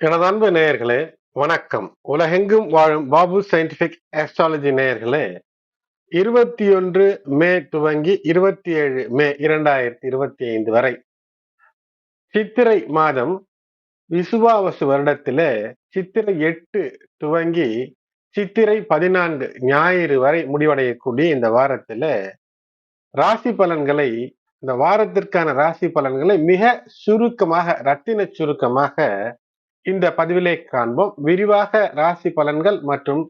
எனது அன்பு நேயர்களே வணக்கம். உலகெங்கும் வாழும் பாபு சயின்டிபிக் ஆஸ்ட்ராலஜி நேயர்களே இருபத்தி ஒன்று மே துவங்கி இருபத்தி ஏழு மே இரண்டாயிரத்தி இருபத்தி ஐந்து வரை. சித்திரை மாதம் விசுவாவசு வருடத்திலே சித்திரை எட்டு துவங்கி சித்திரை பதினான்கு ஞாயிறு வரை முடிவடையக்கூடிய இந்த வாரத்தில் ராசி பலன்களை இந்த வாரத்திற்கான ராசி பலன்களை மிக சுருக்கமாக ரத்தின சுருக்கமாக இந்த பதிவிலே காண்போம். விரிவாக ராசி பலன்கள் மற்றும்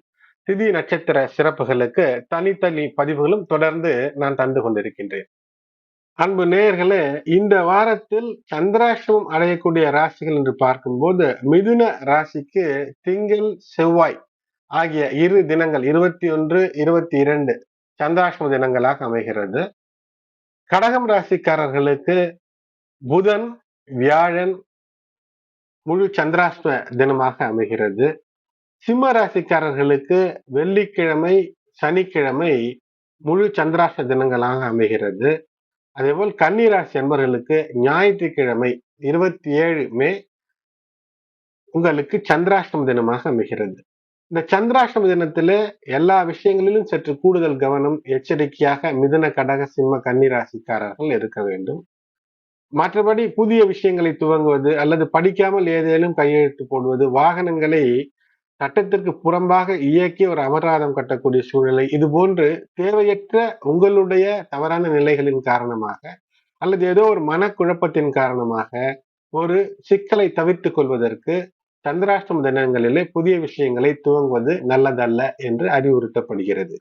திதி நட்சத்திர சிறப்புகளுக்கு தனித்தனி பதிவுகளும் தொடர்ந்து நான் தந்து கொண்டிருக்கின்றேன். அன்பு நேயர்களே இந்த வாரத்தில் சந்திராஷ்டமம் அடையக்கூடிய ராசிகள் என்று பார்க்கும்போது மிதுன ராசிக்கு திங்கள் செவ்வாய் ஆகிய இரு தினங்கள் இருபத்தி ஒன்று இருபத்தி இரண்டு சந்திராஷ்டம தினங்களாக அமைகிறது. கடகம் ராசிக்காரர்களுக்கு புதன் வியாழன் முழு சந்திராஷ்ட தினமாக அமைகிறது. சிம்ம ராசிக்காரர்களுக்கு வெள்ளிக்கிழமை சனிக்கிழமை முழு சந்திராஷ்ட தினங்களாக அமைகிறது. அதேபோல் கன்னிராசி என்பர்களுக்கு ஞாயிற்றுக்கிழமை இருபத்தி ஏழு மே உங்களுக்கு சந்திராஷ்டம தினமாக அமைகிறது. இந்த சந்திராஷ்டம தினத்துல எல்லா விஷயங்களிலும் சற்று கூடுதல் கவனம் எச்சரிக்கையாக மிதுன கடக சிம்ம கன்னிராசிக்காரர்கள் இருக்க வேண்டும். மற்றபடி புதிய விஷயங்களை துவங்குவது அல்லது படிக்காமல் ஏதேனும் கையெழுத்து போடுவது வாகனங்களை சட்டத்திற்கு புறம்பாக இயக்கி ஒரு அபராதம் கட்டக்கூடிய சூழ்நிலை. இது போன்று தேவையற்ற உங்களுடைய தவறான நிலைகளின் காரணமாக அல்லது ஏதோ ஒரு மனக்குழப்பத்தின் காரணமாக ஒரு சிக்கலை தவிர்த்து கொள்வதற்கு சந்திராஷ்டம தினங்களிலே புதிய விஷயங்களை துவங்குவது நல்லதல்ல என்று அறிவுறுத்தப்படுகிறது.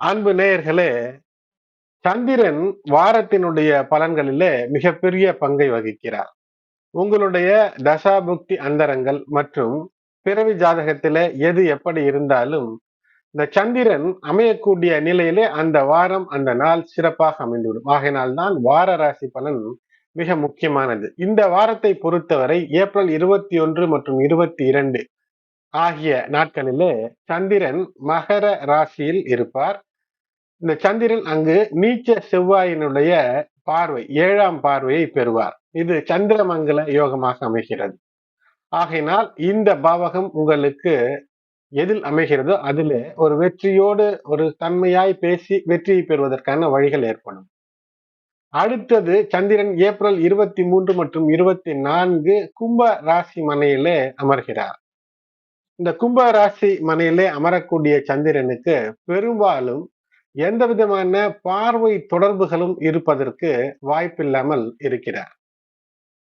அன்பு நேயர்களே சந்திரன் வாரத்தினுடைய பலன்களிலே மிகப்பெரிய பங்கை வகிக்கிறார். உங்களுடைய தசாபுக்தி அந்தரங்கள் மற்றும் பிறவி ஜாதகத்தில எது எப்படி இருந்தாலும் இந்த சந்திரன் அமையக்கூடிய நிலையிலே அந்த வாரம் அந்த நாள் சிறப்பாக அமைந்துவிடும். ஆகையினால்தான் வார ராசி பலன் மிக முக்கியமானது. இந்த வாரத்தை பொறுத்தவரை ஏப்ரல் இருபத்தி ஒன்று மற்றும் இருபத்தி இரண்டு ஆகிய நாட்களிலே சந்திரன் மகர ராசியில் இருப்பார். இந்த சந்திரன் அங்கு நீச்ச செவ்வாயினுடைய பார்வை ஏழாம் பார்வையை பெறுவார். இது சந்திரமங்கல யோகமாக அமைகிறது. ஆகையினால் இந்த பாவகம் உங்களுக்கு எதில் அமைகிறதோ அதில் ஒரு வெற்றியோடு ஒரு தன்மையாய் பேசி வெற்றியை பெறுவதற்கான வழிகள் ஏற்படும். அடுத்தது சந்திரன் ஏப்ரல் இருபத்தி மூன்று மற்றும் இருபத்தி நான்கு கும்ப ராசி மனையிலே அமர்கிறார். இந்த கும்ப ராசி மனையிலே அமரக்கூடிய சந்திரனுக்கு பெரும்பாலும் எந்த விதமான பார்வை தொடர்புகளும் இருப்பதற்கு வாய்ப்பில்லாமல் இருக்கிறார்.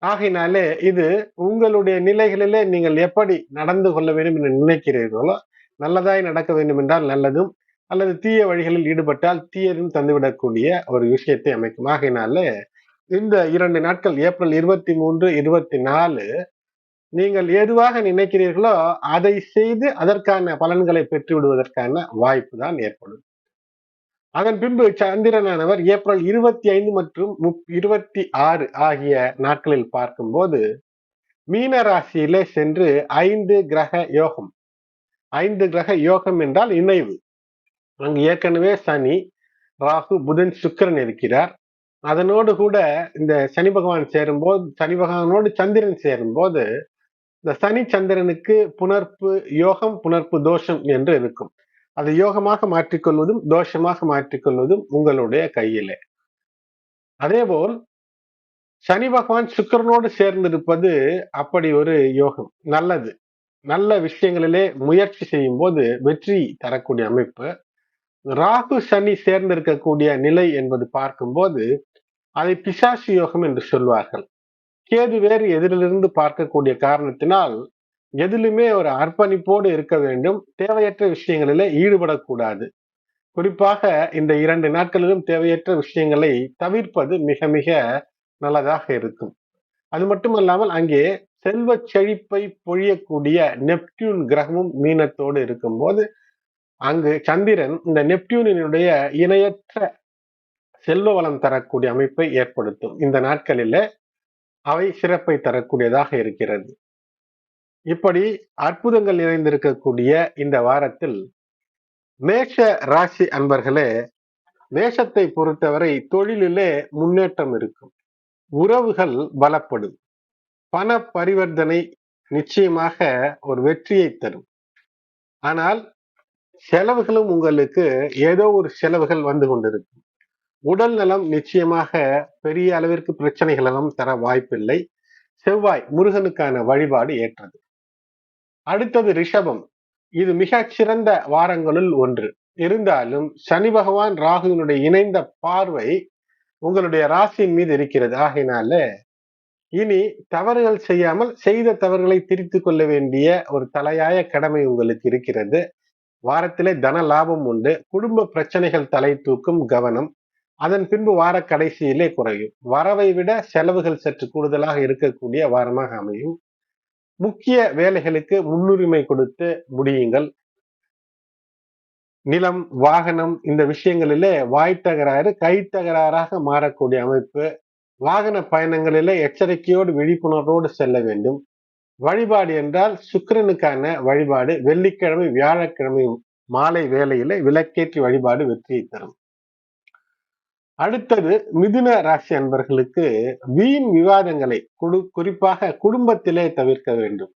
ஆகையினாலே இது உங்களுடைய நிலைகளிலே நீங்கள் எப்படி நடந்து கொள்ள வேண்டும் என்று நினைக்கிறீர்களோ நல்லதாய் நடக்க வேண்டும் என்றால் நல்லதும் அல்லது தீய வழிகளில் ஈடுபட்டால் தீயதும் தந்துவிடக்கூடிய ஒரு விஷயத்தை அமைக்கும். ஆகையினாலே இந்த இரண்டு நாட்கள் ஏப்ரல் இருபத்தி மூன்று இருபத்தி நாலு நீங்கள் எதுவாக நினைக்கிறீர்களோ அதை செய்து அதற்கான பலன்களை பெற்று விடுவதற்கான வாய்ப்பு தான் ஏற்படும். அதன் பின்பு சந்திரனானவர் ஏப்ரல் இருபத்தி ஐந்து மற்றும் இருபத்தி ஆறு ஆகிய நாட்களில் பார்க்கும்போது மீன ராசியிலே சென்று ஐந்து கிரக யோகம். ஐந்து கிரக யோகம் என்றால் இணைவு. அங்கு ஏற்கனவே சனி ராகு புதன் சுக்கரன் இருக்கிறார். அதனோடு கூட இந்த சனி பகவான் சேரும்போது சனி பகவானோடு சந்திரன் சேரும்போது இந்த சனி சந்திரனுக்கு புணர்ப்பு யோகம் புணர்ப்பு தோஷம் என்று இருக்கும். அதை யோகமாக மாற்றிக்கொள்வதும் தோஷமாக மாற்றிக்கொள்வதும் உங்களுடைய கையிலே. அதேபோல் சனி பகவான் சுக்கரனோடு சேர்ந்திருப்பது அப்படி ஒரு யோகம். நல்லது. நல்ல விஷயங்களிலே முயற்சி செய்யும் போது வெற்றி தரக்கூடிய அமைப்பு. ராகு சனி சேர்ந்திருக்கக்கூடிய நிலை என்பது பார்க்கும்போது அதை பிசாசு யோகம் என்று சொல்வார்கள். கேது வேறு எதிரிலிருந்து பார்க்கக்கூடிய காரணத்தினால் எதிலுமே ஒரு அர்ப்பணிப்போடு இருக்க வேண்டும். தேவையற்ற விஷயங்களில ஈடுபடக்கூடாது. குறிப்பாக இந்த இரண்டு நாட்களிலும் தேவையற்ற விஷயங்களை தவிர்ப்பது மிக மிக நல்லதாக இருக்கும். அது மட்டுமல்லாமல் அங்கே செல்வ செழிப்பை பொழியக்கூடிய நெப்டியூன் கிரகமும் மீனத்தோடு இருக்கும்போது அங்கு சந்திரன் இந்த நெப்டியூனினுடைய இணையற்ற செல்வ வளம் தரக்கூடிய அமைப்பை ஏற்படுத்தும். இந்த நாட்களில அவை சிறப்பை தரக்கூடியதாக இருக்கிறது. இப்படி அற்புதங்கள் நிறைந்திருக்கக்கூடிய இந்த வாரத்தில் மேஷ ராசி அன்பர்களே மேஷத்தை பொறுத்தவரை தொழிலிலே முன்னேற்றம் இருக்கும். உறவுகள் பலப்படும். பண பரிவர்த்தனை நிச்சயமாக ஒரு வெற்றியை தரும். ஆனால் செலவுகளும் உங்களுக்கு ஏதோ ஒரு செலவுகள் வந்து கொண்டிருக்கும். உடல் நலம் நிச்சயமாக பெரிய அளவிற்கு பிரச்சனைகள் எல்லாம் தர வாய்ப்பில்லை. செவ்வாய் முருகனுக்கான வழிபாடு ஏற்றது. அடுத்தது ரிஷபம். இது மிக சிறந்த வாரங்களுள் ஒன்று. இருந்தாலும் சனி பகவான் ராகுவினுடைய இணைந்த பார்வை உங்களுடைய ராசியின் மீது இருக்கிறது. ஆகையினால இனி தவறுகள் செய்யாமல் செய்த தவறுகளை திரித்து கொள்ள வேண்டிய ஒரு தலையாய கடமை உங்களுக்கு இருக்கிறது. வாரத்திலே தன லாபம் உண்டு. குடும்ப பிரச்சனைகள் தலை தூக்கும் கவனம். அதன் பின்பு வார கடைசியிலே குறையும். வரவை விட செலவுகள் சற்று கூடுதலாக இருக்கக்கூடிய வாரமாக அமையும். முக்கிய வேலைகளுக்கு முன்னுரிமை கொடுத்து முடியுங்கள். நிலம் வாகனம் இந்த விஷயங்களிலே வாய் தகராறு கை தகராறாக மாறக்கூடிய அமைப்பு. வாகன பயணங்களிலே எச்சரிக்கையோடு விழிப்புணர்வோடு செல்ல வேண்டும். வழிபாடு என்றால் சுக்கிரனுக்கான வழிபாடு. வெள்ளிக்கிழமை வியாழக்கிழமை மாலை வேளையில விளக்கேற்றி வழிபாடு வெற்றியை தரும். அடுத்தது மிதுன ராசி அன்பர்களுக்கு வீண் விவாதங்களை குறிப்பாக குடும்பத்திலே தவிர்க்க வேண்டும்.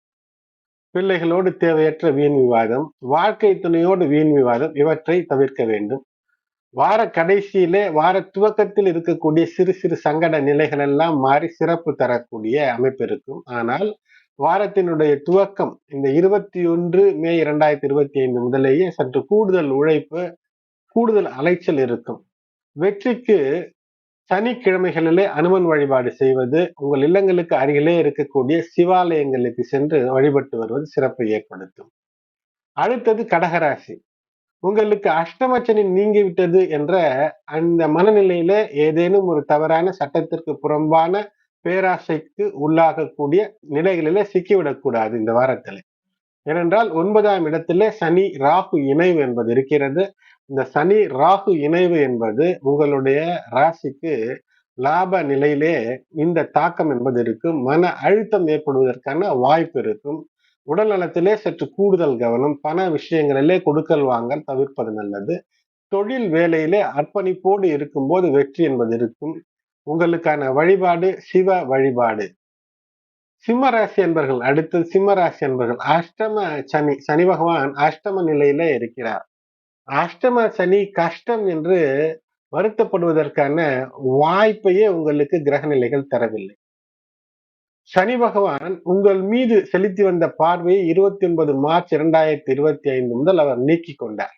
பிள்ளைகளோடு தேவையற்ற வீண் விவாதம் வாழ்க்கை துணையோடு வீண் விவாதம் இவற்றை தவிர்க்க வேண்டும். வார கடைசியிலே வார துவக்கத்தில் இருக்கக்கூடிய சிறு சிறு சங்கட நிலைகள் எல்லாம் மாறி சிறப்பு தரக்கூடிய அமைப்பு இருக்கும். ஆனால் வாரத்தினுடைய துவக்கம் இந்த இருபத்தி ஒன்று மே இரண்டாயிரத்தி இருபத்தி ஐந்து முதலேயே சற்று கூடுதல் உழைப்பு கூடுதல் அலைச்சல் இருக்கும். வெற்றிக்கு சனிக்கிழமைகளிலே அனுமன் வழிபாடு செய்வது உங்கள் இல்லங்களுக்கு அருகிலே இருக்கக்கூடிய சிவாலயங்களுக்கு சென்று வழிபட்டு வருவது சிறப்பை ஏற்படுத்தும். அடுத்தது கடகராசி. உங்களுக்கு அஷ்டமச்சனி நீங்கிவிட்டது என்ற அந்த மனநிலையில ஏதேனும் ஒரு தவறான சட்டத்திற்கு புறம்பான பேராசைக்கு உள்ளாகக்கூடிய நிலைகளில சிக்கிவிடக்கூடாது இந்த வாரத்தில். ஏனென்றால் ஒன்பதாம் இடத்திலே சனி ராகு இணைவு என்பது இருக்கிறது. இந்த சனி ராகு இணைவு என்பது உங்களுடைய ராசிக்கு லாப நிலையிலே இந்த தாக்கம் என்பது இருக்கும். மன அழுத்தம் ஏற்படுவதற்கான வாய்ப்பு இருக்கும். உடல் நலத்திலே சற்று கூடுதல் கவனம் பண விஷயங்களிலே கொடுக்கல் வாங்கல் தவிர்ப்பது நல்லது. தொழில் வேலையிலே அர்ப்பணிப்போடு இருக்கும்போது வெற்றி என்பது இருக்கும். உங்களுக்கான வழிபாடு சிவ வழிபாடு. சிம்ம ராசி என்பர்கள் அடுத்து சிம்ம ராசி என்பர்கள் அஷ்டம சனி சனி பகவான் அஷ்டம நிலையில இருக்கிறார். அஷ்டம சனி கஷ்டம் என்று வருத்தப்படுவதற்கான வாய்ப்பையே உங்களுக்கு கிரக நிலைகள் தரவில்லை. சனி பகவான் உங்கள் மீது செலுத்தி வந்த பார்வையை இருபத்தி ஒன்பது மார்ச் இரண்டாயிரத்தி இருபத்தி ஐந்து முதல் அவர் நீக்கி கொண்டார்.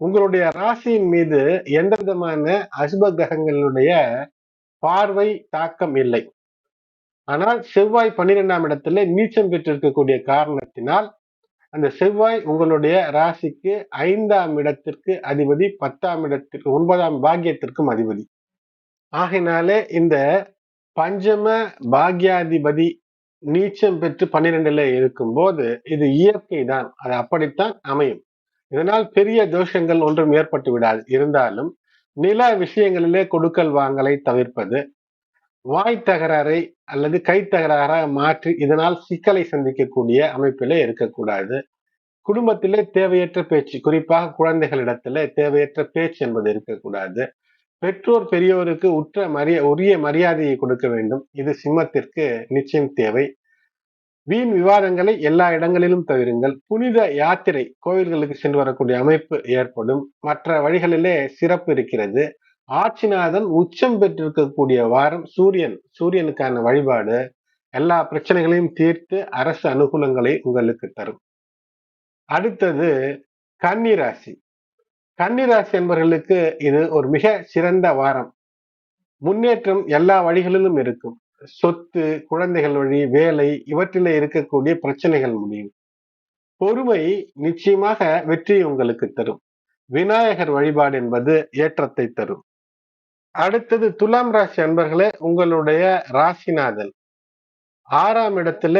உங்களுடைய ராசியின் மீது எந்த விதமான அசுப கிரகங்களுடைய பார்வை தாக்கம் இல்லை. ஆனால் செவ்வாய் பன்னிரெண்டாம் இடத்துல நீச்சம் பெற்றிருக்கக்கூடிய காரணத்தினால் அந்த செவ்வாய் உங்களுடைய ராசிக்கு ஐந்தாம் இடத்திற்கு அதிபதி பத்தாம் இடத்திற்கு ஒன்பதாம் பாக்கியத்திற்கும் அதிபதி. ஆகினாலே இந்த பஞ்சம பாக்யாதிபதி நீச்சம் பெற்று பன்னிரெண்டுல இருக்கும்போது இது இயற்கை தான். அது அப்படித்தான் அமையும். இதனால் பெரிய தோஷங்கள் ஒன்றும் ஏற்பட்டு விடாது. இருந்தாலும் நில விஷயங்களிலே கொடுக்கல் வாங்கலை தவிர்ப்பது வாய் தகராறை அல்லது கை தகராறாக மாற்றி இதனால் சிக்கலை சந்திக்கக்கூடிய அமைப்பிலே இருக்கக்கூடாது. குடும்பத்திலே தேவையற்ற பேச்சு குறிப்பாக குழந்தைகளிடத்துல தேவையற்ற பேச்சு என்பது இருக்கக்கூடாது. பெற்றோர் பெரியோருக்கு உற்ற மரியா உரிய மரியாதையை கொடுக்க வேண்டும். இது சிம்மத்திற்கு நிச்சயம் தேவை. வீண் விவாதங்களை எல்லா இடங்களிலும் தவிருங்கள். புனித யாத்திரை கோவில்களுக்கு சென்று வரக்கூடிய அமைப்பு ஏற்படும். மற்ற வழிகளிலே சிறப்பு இருக்கிறது. ஆட்சிநாதன் உச்சம் பெற்றிருக்கக்கூடிய வாரம் சூரியன் சூரியனுக்கான வழிபாடு எல்லா பிரச்சனைகளையும் தீர்த்து அரசு அனுகூலங்களை உங்களுக்கு தரும். அடுத்தது கன்னிராசி. கன்னிராசி என்பவர்களுக்கு இது ஒரு மிக சிறந்த வாரம். முன்னேற்றம் எல்லா வழிகளிலும் இருக்கும். சொத்து குழந்தைகள் வழி வேலை இவற்றில இருக்கக்கூடிய பிரச்சனைகள் முடியும். பொறுமை நிச்சயமாக வெற்றி உங்களுக்கு தரும். விநாயகர் வழிபாடு என்பது ஏற்றத்தை தரும். அடுத்தது துலாம் ராசி அன்பர்களே உங்களுடைய ராசிநாதன். ஆறாம் இடத்துல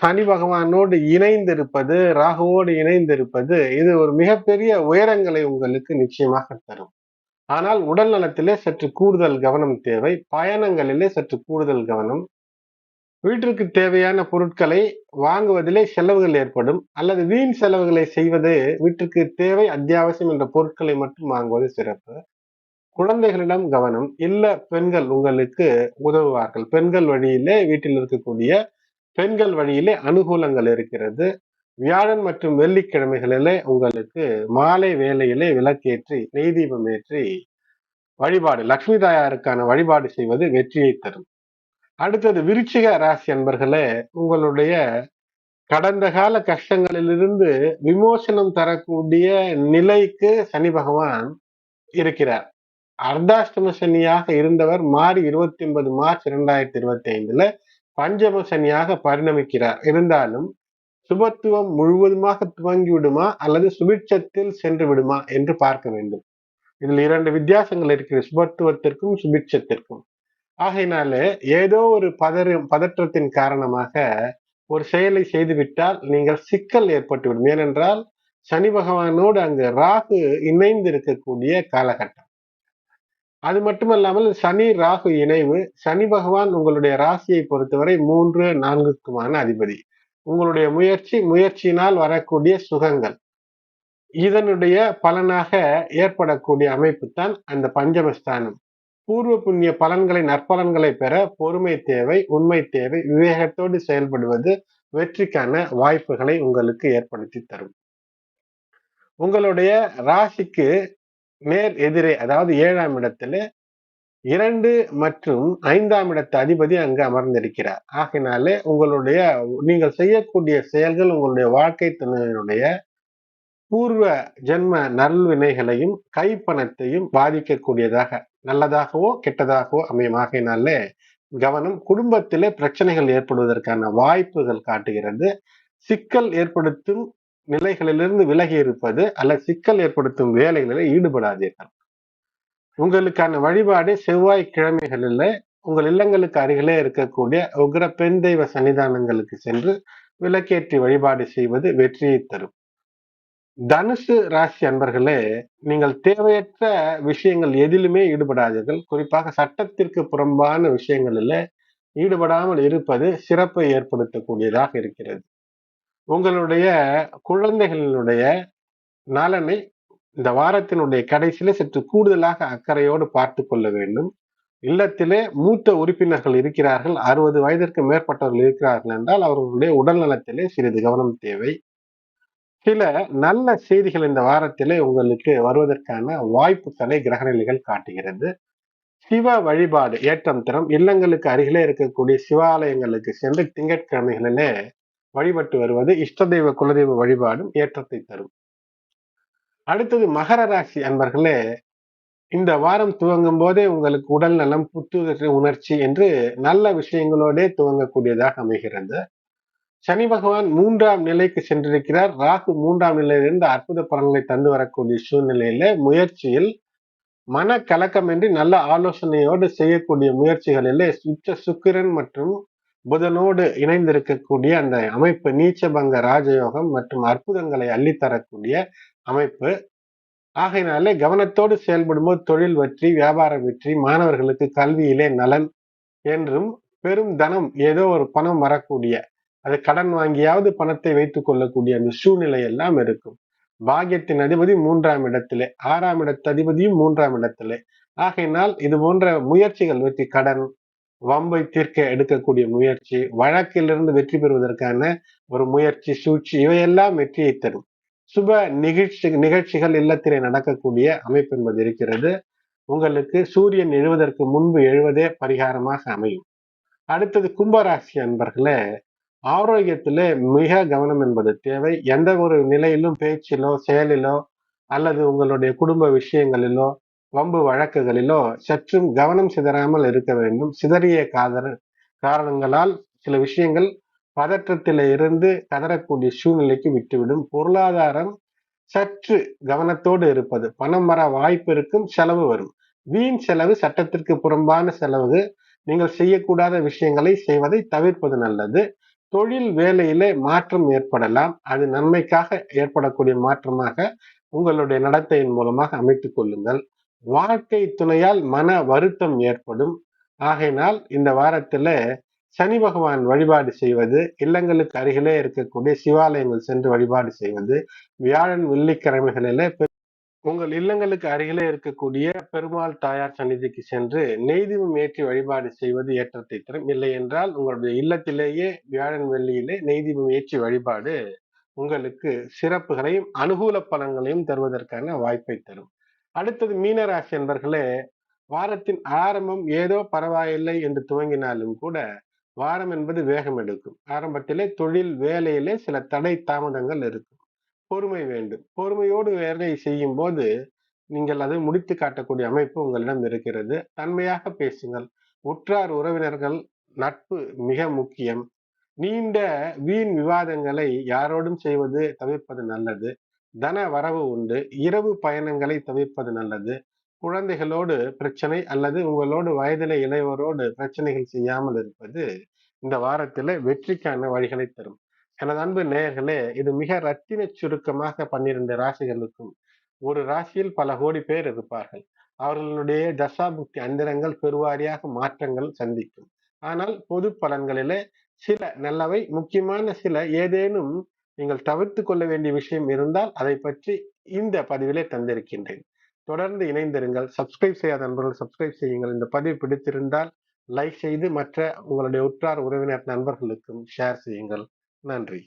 சனி பகவானோடு இணைந்திருப்பது ராகுவோடு இணைந்திருப்பது இது ஒரு மிகப்பெரிய உயரங்களை உங்களுக்கு நிச்சயமாக தரும். ஆனால் உடல் நலத்திலே சற்று கூடுதல் கவனம் தேவை பயணங்களிலே சற்று கூடுதல் கவனம். வீட்டிற்கு தேவையான பொருட்களை வாங்குவதிலே செலவுகள் ஏற்படும் அல்லது வீண் செலவுகளை செய்வது வீட்டிற்கு தேவை அத்தியாவசியம் என்ற பொருட்களை மட்டும் வாங்குவது சிறப்பு. குழந்தைகளிடம் கவனம். இல்ல பெண்கள் உங்களுக்கு உதவுவார்கள். பெண்கள் வழியிலே வீட்டில் இருக்கக்கூடிய பெண்கள் வழியிலே அனுகூலங்கள் இருக்கிறது. வியாழன் மற்றும் வெள்ளிக்கிழமைகளிலே உங்களுக்கு மாலை வேலையிலே விளக்கேற்றி நெய் தீபம் ஏற்றி வழிபாடு லக்ஷ்மி தாயாருக்கான வழிபாடு செய்வது வெற்றியை தரும். அடுத்தது விருச்சிக ராசி அன்பர்களே உங்களுடைய கடந்த கால கஷ்டங்களிலிருந்து விமோசனம் தரக்கூடிய நிலைக்கு சனி பகவான் இருக்கிறார். அர்த்தாஷ்டம சனியாக இருந்தவர் மாறி இருபத்தி ஒன்பது மார்ச் இரண்டாயிரத்தி இருபத்தி ஐந்துல பஞ்சம சனியாக பரிணமிக்கிறார். இருந்தாலும் சுபத்துவம் முழுவதுமாக துவங்கி விடுமா அல்லது சுபிட்சத்தில் சென்று விடுமா என்று பார்க்க வேண்டும். இதில் இரண்டு வித்தியாசங்கள் இருக்கிறது. சுபத்துவத்திற்கும் சுபிட்சத்திற்கும். ஆகையினாலே ஏதோ ஒரு பதற பதற்றத்தின் காரணமாக ஒரு செயலை செய்துவிட்டால் நீங்கள் சிக்கல் ஏற்பட்டுவிடும். ஏனென்றால் சனி பகவானோடு அங்கு ராகு இணைந்து இருக்கக்கூடிய காலகட்டம். அது மட்டும் இல்லாமல் சனி ராகு இணைவு சனி பகவான் உங்களுடைய ராசியை பொறுத்தவரை மூன்று நான்குக்குமான அதிபதி. உங்களுடைய முயற்சி முயற்சியினால் வரக்கூடிய சுகங்கள். இதனுடைய பலனாக ஏற்படக்கூடிய அமைப்பு தான் அந்த பஞ்சமஸ்தானம். பூர்வ புண்ணிய பலன்களை நற்பலன்களை பெற பொறுமை தேவை உண்மை தேவை விவேகத்தோடு செயல்படுவது வெற்றிக்கான வாய்ப்புகளை உங்களுக்கு ஏற்படுத்தி தரும். உங்களுடைய ராசிக்கு நேர் எதிரே அதாவது ஏழாம் இடத்துல இரண்டு மற்றும் ஐந்தாம் இடத்து அதிபதி அங்கு அமர்ந்திருக்கிறார். ஆகினாலே உங்களுடைய நீங்கள் செய்யக்கூடிய செயல்கள் உங்களுடைய வாழ்க்கை துணையினுடைய பூர்வ ஜென்ம நல்வினைகளையும் கைப்பணத்தையும் பாதிக்கக்கூடியதாக நல்லதாகவோ கெட்டதாகவோ அமையும். ஆகையினாலே கவனம் குடும்பத்திலே பிரச்சனைகள் ஏற்படுவதற்கான வாய்ப்புகள் காட்டுகிறது. சிக்கல் ஏற்படுத்தும் நிலைகளிலிருந்து விலகி இருப்பது அல்லது சிக்கல் ஏற்படுத்தும் வேலைகளில் ஈடுபடாதீர்கள். உங்களுக்கான வழிபாடு செவ்வாய் கிழமைகளில் உங்கள் இல்லங்களுக்கு அருகிலே இருக்கக்கூடிய உக்ர பெண் தெய்வ சன்னிதானங்களுக்கு சென்று விளக்கேற்றி வழிபாடு செய்வது வெற்றியை தரும். தனுசு ராசி அன்பர்களே நீங்கள் தேவையற்ற விஷயங்கள் எதிலுமே ஈடுபடாதீர்கள். குறிப்பாக சட்டத்திற்கு புறம்பான விஷயங்களில் ஈடுபடாமல் இருப்பது சிறப்பை ஏற்படுத்தக்கூடியதாக இருக்கிறது. உங்களுடைய குழந்தைகளினுடைய நலனை இந்த வாரத்தினுடைய கடைசியில சற்று கூடுதலாக அக்கறையோடு பார்த்து கொள்ள வேண்டும். இல்லத்திலே மூத்த உறுப்பினர்கள் இருக்கிறார்கள். அறுபது வயதிற்கு மேற்பட்டவர்கள் இருக்கிறார்கள் என்றால் அவர்களுடைய உடல் நலத்திலே சிறிது கவனம் தேவை. சில நல்ல செய்திகள் இந்த வாரத்திலே உங்களுக்கு வருவதற்கான வாய்ப்புகளை கிரகநிலைகள் காட்டுகிறது. சிவ வழிபாடு ஏற்றம் தரும் இல்லங்களுக்கு அருகிலே இருக்கக்கூடிய சிவாலயங்களுக்கு சென்று திங்கட்கிழமைகளிலே வழிபட்டு வருவது இஷ்ட தெய்வ குலதெய்வ வழிபாடும் ஏற்றத்தை தரும். அடுத்தது மகர ராசி அன்பர்களே இந்த வாரம் துவங்கும் போதே உங்களுக்கு உடல் நலம் புத்துணர்ச்சி உணர்ச்சி என்று நல்ல விஷயங்களோடே துவங்கக்கூடியதாக அமைகிறது. சனி பகவான் மூன்றாம் நிலைக்கு சென்றிருக்கிறார். ராகு மூன்றாம் நிலையிலிருந்து அற்புத பலன்களை தந்து வரக்கூடிய சூழ்நிலையில முயற்சியில் மன கலக்கமின்றி நல்ல ஆலோசனையோடு செய்யக்கூடிய முயற்சிகளிலே சுத்த சுக்கிரன் மற்றும் புதனோடு இணைந்திருக்கக்கூடிய அந்த அமைப்பு நீச்சபங்க ராஜயோகம் மற்றும் அற்புதங்களை அள்ளித்தரக்கூடிய அமைப்பு. ஆகையினாலே கவனத்தோடு செயல்படும்போது தொழில் வெற்றி வியாபார வெற்றி மாணவர்களுக்கு கல்வியிலே நலன் என்றும் பெரும் தனம் ஏதோ ஒரு பணம் வரக்கூடிய அது கடன் வாங்கியாவது பணத்தை வைத்துக் கொள்ளக்கூடிய அந்த சூழ்நிலை எல்லாம் இருக்கும். பாகியத்தின் அதிபதி மூன்றாம் இடத்திலே ஆறாம் இடத்து அதிபதியும் மூன்றாம் இடத்திலே. ஆகையினால் இது போன்ற முயற்சிகள் வெற்றி கடன் வம்பை தீர்க்க எடுக்கக்கூடிய முயற்சி வழக்கிலிருந்து வெற்றி பெறுவதற்கான ஒரு முயற்சி சூழ்ச்சி இவையெல்லாம் வெற்றியை தரும். சுப நிகழ்ச்சி நிகழ்ச்சிகள் இல்லத்திலே நடக்கக்கூடிய அமைப்பு என்பது இருக்கிறது. உங்களுக்கு சூரியன் எழுவதற்கு முன்பு எழுவதே பரிகாரமாக அமையும். அடுத்தது கும்பராசி அன்பர்களே ஆரோக்கியத்திலே மிக கவனம் என்பது தேவை. எந்த ஒரு நிலையிலும் பேச்சிலோ செயலிலோ அல்லது உங்களுடைய குடும்ப விஷயங்களிலோ வம்பு வழக்குகளிலோ சற்றும் கவனம் சிதறாமல் இருக்க வேண்டும். சிதறிய காதல் காரணங்களால் சில விஷயங்கள் பதற்றத்தில இருந்து கதறக்கூடிய சூழ்நிலைக்கு விட்டுவிடும். பொருளாதாரம் சற்று கவனத்தோடு இருப்பது. பணம் வர வாய்ப்பு இருக்கும் செலவு வரும். வீண் செலவு சட்டத்திற்கு புறம்பான செலவு நீங்கள் செய்யக்கூடாத விஷயங்களை செய்வதை தவிர்ப்பது நல்லது. தொழில் வேலையிலே மாற்றம் ஏற்படலாம். அது நன்மைக்காக ஏற்படக்கூடிய மாற்றமாக உங்களுடைய நடத்தையின் மூலமாக அமைத்துக் கொள்ளுங்கள். வாழ்க்கை துணையால் மன வருத்தம் ஏற்படும். ஆகையினால் இந்த வாரத்துல சனி பகவான் வழிபாடு செய்வது இல்லங்களுக்கு அருகிலே இருக்கக்கூடிய சிவாலயங்கள் சென்று வழிபாடு செய்வது வியாழன் வெள்ளிக்கிழமைகளில உங்கள் இல்லங்களுக்கு அருகிலே இருக்கக்கூடிய பெருமாள் தாயார் சந்நிதிக்கு சென்று நெய்தீபம் ஏற்றி வழிபாடு செய்வது ஏற்றத்தை தரும். இல்லை என்றால் உங்களுடைய இல்லத்திலேயே வியாழன் வெள்ளியிலே நெய்தீபம் ஏற்றி வழிபாடு உங்களுக்கு சிறப்புகளையும் அனுகூல பலன்களையும் தருவதற்கான வாய்ப்பை தரும். அடுத்தது மீனராசி என்பர்களே வாரத்தின் ஆரம்பம் ஏதோ பரவாயில்லை என்று துவங்கினாலும் கூட வாரம் என்பது வேகம் எடுக்கும். ஆரம்பத்திலே தொழில் வேலையிலே சில தடை தாமதங்கள் இருக்கும். பொறுமை வேண்டும். பொறுமையோடு வேலை செய்யும் போது நீங்கள் அதை முடித்து காட்டக்கூடிய அமைப்பு உங்களிடம் இருக்கிறது. தன்மையாக பேசுங்கள். உற்றார் உறவினர்கள் நட்பு மிக முக்கியம். நீண்ட வீண் விவாதங்களை யாரோடும் செய்வது தவிர்ப்பது நல்லது. தன வரவு உண்டு. இரவு பயணங்களை தவிர்ப்பது நல்லது. குழந்தைகளோடு பிரச்சனை அல்லது உங்களோடு வயதில இளையவரோடு பிரச்சனைகள் செய்யாமல் இருப்பது இந்த வாரத்தில் வெற்றிக்கான வழிகளை தரும். எனது அன்பு நேயர்களே இது மிக ரத்தின சுருக்கமாக பன்னிரண்டு ராசிகளுக்கும் ஒரு ராசியில் பல கோடி பேர் இருப்பார்கள். அவர்களுடைய தசாபுக்தி அந்தரங்கள் பெருவாரியாக மாற்றங்கள் சந்திக்கும். ஆனால் பொது பலன்களிலே சில நல்லவை முக்கியமான சில ஏதேனும் நீங்கள் தவிர்த்து கொள்ள வேண்டிய விஷயம் இருந்தால் அதை பற்றி இந்த பதிவிலே தந்திருக்கின்றேன். தொடர்ந்து இணைந்திருங்கள். சப்ஸ்கிரைப் செய்யாத நண்பர்கள் சப்ஸ்கிரைப் செய்யுங்கள். இந்த பதிவு பிடித்திருந்தால் லைக் செய்து மற்ற உங்களுடைய உற்றார் உறவினர் நண்பர்களுக்கும் ஷேர் செய்யுங்கள். நன்றி.